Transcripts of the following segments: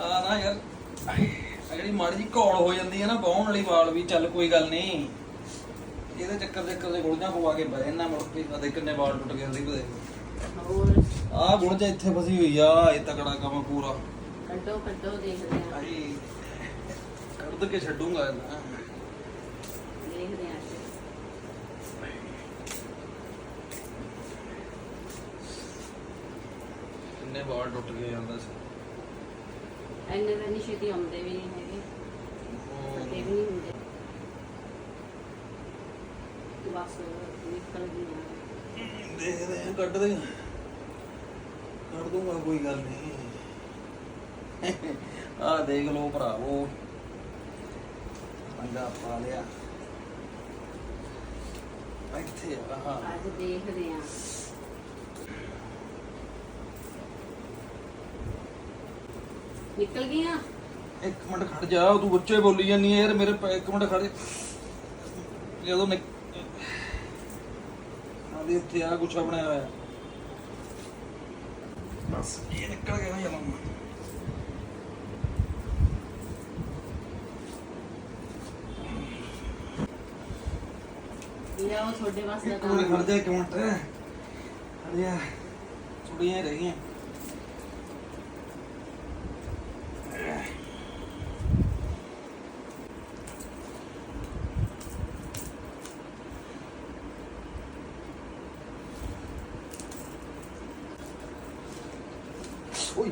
ਆ ਨਾ ਯਾਰ ਆ ਜਿਹੜੀ ਮਾੜੀ ਜੀ ਘੋਲ ਹੋ ਜਾਂਦੀ ਹੈ ਨਾ ਬਾਹਣ ਵਾਲੀ ਵਾਲ ਵੀ ਚੱਲ ਕੋਈ ਗੱਲ ਨਹੀਂ। ਇਹਦੇ ਚੱਕਰ ਦੇ ਕਦੇ ਗੁਲਜਾਂ ਪਵਾ ਕੇ ਬਹਿ ਨਾ ਮੁੜ ਕੇ ਕਦੇ ਕਿੰਨੇ ਵਾਲ ਟੁੱਟ ਗਏ ਸੀ ਕਦੇ ਹੋਰ? ਆ ਗੁਲਜਾ ਇੱਥੇ ਫਸੀ ਹੋਈ ਆ ਇਹ ਤਕੜਾ ਕੰਮ ਪੂਰਾ। ਕੱਢੋ ਕੱਢੋ ਦੇਖਦੇ ਆ। ਆਈ ਕੱਢ ਕੇ ਛੱਡੂਗਾ ਇਹਦਾ ਦੇਖਦੇ ਆ ਕਿੰਨੇ ਵਾਲ ਟੁੱਟ ਗਏ ਜਾਂਦਾ ਸੀ ਐਨੇ ਤਾਂ ਨਹੀਂ ਛੇਤੀ ਆਉਂਦੇ ਵੀ ਨਹੀਂ ਹੈਗੇ। ਵੱਡੇ ਵੀ ਨਹੀਂ ਹੁੰਦੇ। ਬਸ ਨਿਕਲ ਗਈਆਂ ਦੇਖਦੇ ਆ ਕੱਢਦੇ ਆ ਕੱਢ ਦੂੰਗਾ ਕੋਈ ਗੱਲ ਨਹੀਂ। ਆ ਦੇਖ ਲਓ ਭਰਾਵੋ। ਮੰਗਾ ਪਾ ਲਿਆ। ਇੱਥੇ ਆ ਹਾਂ। ਅੱਜ ਦੇਖਦੇ ਆ ਨਿਕਲ ਗਈਆਂ। ਇੱਕ ਮਿੰਟ ਖੜ ਜਾ ਤੂੰ ਬੱਚੇ ਬੋਲੀ ਜਾਂਦੀ ਹੈ ਯਾਰ ਮੇਰੇ ਪੈ- ਇੱਕ ਮਿੰਟ ਖੜ ਜਦੋਂ ਨਿਕ ਆਦੇ ਇੱਥੇ ਆ ਗੁੱਛਾ ਬਣਾਇਆ ਹੋਇਆ। ਬਸ ਇਹ ਨਿਕਲ ਗਿਆ ਨਾ ਜਦੋਂ ਲਿਆਓ ਤੁਹਾਡੇ ਵਾਸਤੇ ਇੱਕ ਮਿੰਟ ਖੜ ਜਾ ਇੱਕ ਮਿੰਟ। ਖੜ ਜਾ। ਥੋੜੀਆਂ ਰਹਿ ਗਈਆਂ। ਓਏ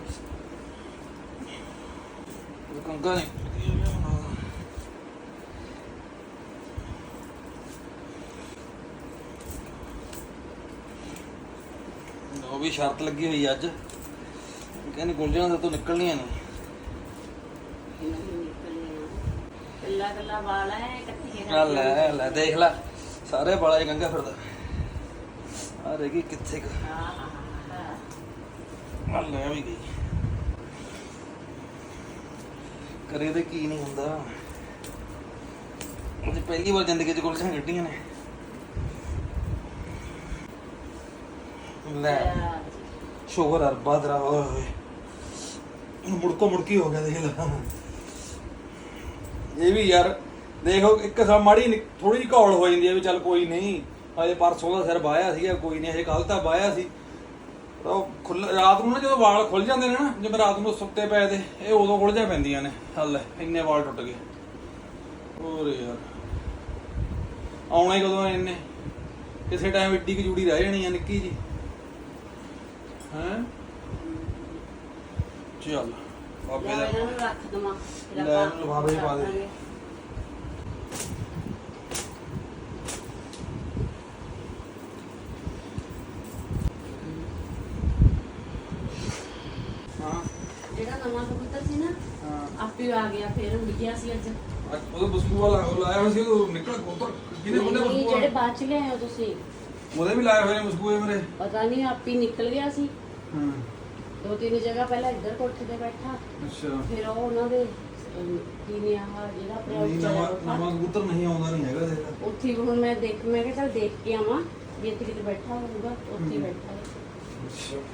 ਉਹ ਕੰਗਾ ਨੇ ਉਹ ਵੀ ਸ਼ਰਤ ਲੱਗੀ ਹੋਈ ਅੱਜ। ਕਹਿੰਦੇ ਗੁਲਜਣਾ ਦੇ ਤੋਂ ਨਿਕਲਣੀਆਂ ਨਹੀਂ ਕੱਲਾ ਕੱਲਾ ਵਾਲ ਹੈ ਇਕੱਠੇ ਆ ਲੈ ਲੈ ਦੇਖ ਲੈ। ਸਾਰੇ ਬਾਲਾ ਚ ਗੰਗਾ ਫਿਰਦਾ। ਆ ਰਹਿ ਕਿੱਥੇ ਕੁ ਆ ਲੈ ਵੀ ਗਈ। ਕਰੇ ਤੇ ਕੀ ਨਹੀਂ ਹੁੰਦਾ। ਉਹਦੀ ਪਹਿਲੀ ਵਾਰ ਜ਼ਿੰਦਗੀ ਚ ਗੁਲਜਣਾ ਕੱਢੀਆਂ ਨੇ। ਲੈ ਸ਼ੁਕਰ ਹੈ ਰੱਬਾ ਓਏ ਮੁੜਕੋ ਮੁੜਕੀ ਹੋ ਗਿਆ, ਦੇਖ ਲੈ। ਇਹ ਵੀ ਯਾਰ, ਦੇਖੋ, ਇੱਕ ਸਾ ਮਾੜੀ ਥੋੜੀ ਜਿਹੀ ਘੌਲ ਹੋ ਜਾਂਦੀ ਹੈ ਵੀ ਚੱਲ ਕੋਈ ਨਹੀਂ। ਅਜੇ ਪਰਸੋਂ ਦਾ ਸਿਰ ਵਾਇਆ ਸੀਗਾ, ਕੋਈ ਨਹੀਂ ਅਜੇ ਕੱਲ ਤਾਂ ਵਾਇਆ ਸੀ। ਉਹ ਖੁੱਲ ਰਾਤ ਨੂੰ ਨਾ ਜਦੋਂ ਵਾਲ ਖੁੱਲ ਜਾਂਦੇ ਨੇ ਨਾ ਜਿਵੇਂ ਰਾਤ ਨੂੰ ਸੁੱਤੇ ਪਏ ਤੇ ਇਹ ਉਦੋਂ ਖੁੱਲ ਜਾ ਪੈਂਦੀਆਂ ਨੇ ਹੱਲ ਇੰਨੇ ਵਾਲ ਟੁੱਟ ਗਏ। ਹੋਰ ਯਾਰ ਆਉਣੇ ਕਦੋਂ ਆ ਇੰਨੇ? ਕਿਸੇ ਟਾਈਮ ਏਡੀ ਕੁ ਜੂੜੀ ਰਹਿ ਜਾਣੀ ਆ ਨਿੱਕੀ ਜੀ ਹੈਂ? ਚੱਲ ਬਾਬੇ ਦਾ ਰੱਖ ਦਵਾਂ ਲੈ, 'ਚ ਪਾ ਦੇ। ਜਿਹੜਾ ਨਵਾਂ ਕਬੂਤਰ ਸੀ ਨਾ ਹਾਂ। ਆਪੇ ਆ ਗਿਆ ਫਿਰ ਉੱਡ ਗਿਆ ਸੀ ਅੱਜ। ਅੱਜ ਉਹਦਾ ਬਸਕੂ ਵਾਲਾ ਉਹ ਲਾਇਆ ਹੋਇਆ ਸੀ ਉਹ ਨਿਕਲ ਕੋਤਰ ਕਿਹਦੇ ਬੰਦੇ ਨਹੀਂ, ਬਸਕੂ ਜਿਹੜੇ ਬਾਅਦ ਚ ਲਿਆਏ ਹੋ ਤੁਸੀਂ। ਉਹਦੇ ਵੀ ਲਾਏ ਹੋਏ ਨੇ ਇਹ ਮੇਰੇ। ਪਤਾ ਨਹੀਂ ਆਪੇ ਨਿਕਲ ਗਿਆ ਸੀ। ਹਾਂ। ਦੋ ਤਿੰਨ ਜਗ੍ਹਾ ਪਹਿਲਾਂ ਇੱਧਰ ਕੋਠੇ ਤੇ ਬੈਠਾ। ਅੱਛਾ। ਫਿਰ ਉਹ ਉਹਨਾਂ ਦੇ ਅਮ, ਕੀ ਨੇ ਆਹ ਜਿਹੜਾ ਆਪਣਾ ਨਹੀਂ ਉੱਚਾ ਨਵਾਂ ਜਿਹਾ ਨਵਾਂ ਕਬੂਤਰ ਨਹੀਂ ਆਉਂਦਾ ਨਹੀਂ ਹੈਗਾ ਦੇਖ ਉੱਥੇ ਵੀ ਹੁਣ ਮੈਂ ਦੇਖ ਮੈਂ ਕਿਹਾ ਚੱਲ ਦੇਖ ਕੇ ਆਵਾਂ ਵੀ ਇੱਥੇ ਕਿਤੇ ਬੈਠਾ ਹੋਊਗਾ ਉੱਥੇ ਹੀ ਬੈਠਾ ਹੈ